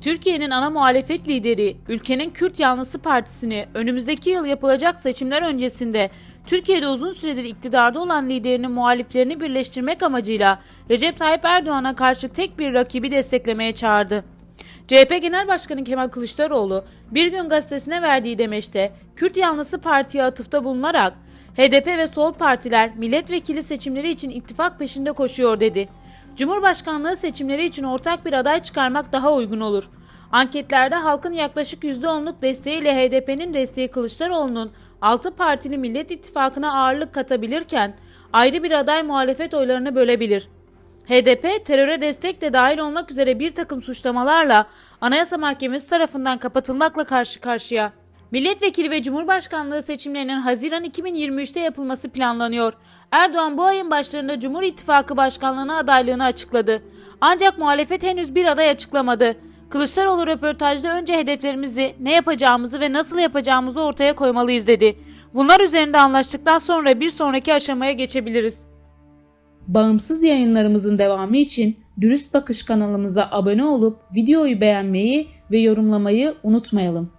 Türkiye'nin ana muhalefet lideri, ülkenin Kürt yanlısı partisini önümüzdeki yıl yapılacak seçimler öncesinde Türkiye'de uzun süredir iktidarda olan liderinin muhaliflerini birleştirmek amacıyla Recep Tayyip Erdoğan'a karşı tek bir rakibi desteklemeye çağırdı. CHP Genel Başkanı Kemal Kılıçdaroğlu Bir Gün Gazetesi'ne verdiği demeçte Kürt yanlısı partiye atıfta bulunarak HDP ve sol partiler milletvekili seçimleri için ittifak peşinde koşuyor dedi. Cumhurbaşkanlığı seçimleri için ortak bir aday çıkarmak daha uygun olur. Anketlerde halkın yaklaşık %10'luk desteğiyle HDP'nin desteği Kılıçdaroğlu'nun 6 partili Millet İttifakı'na ağırlık katabilirken ayrı bir aday muhalefet oylarını bölebilir. HDP teröre destek de dahil olmak üzere bir takım suçlamalarla Anayasa Mahkemesi tarafından kapatılmakla karşı karşıya. Milletvekili ve Cumhurbaşkanlığı seçimlerinin Haziran 2023'te yapılması planlanıyor. Erdoğan bu ayın başlarında Cumhur İttifakı Başkanlığına adaylığını açıkladı. Ancak muhalefet henüz bir aday açıklamadı. Kılıçdaroğlu röportajda önce hedeflerimizi, ne yapacağımızı ve nasıl yapacağımızı ortaya koymalıyız dedi. Bunlar üzerinde anlaştıktan sonra bir sonraki aşamaya geçebiliriz. Bağımsız yayınlarımızın devamı için Dürüst Bakış kanalımıza abone olup videoyu beğenmeyi ve yorumlamayı unutmayalım.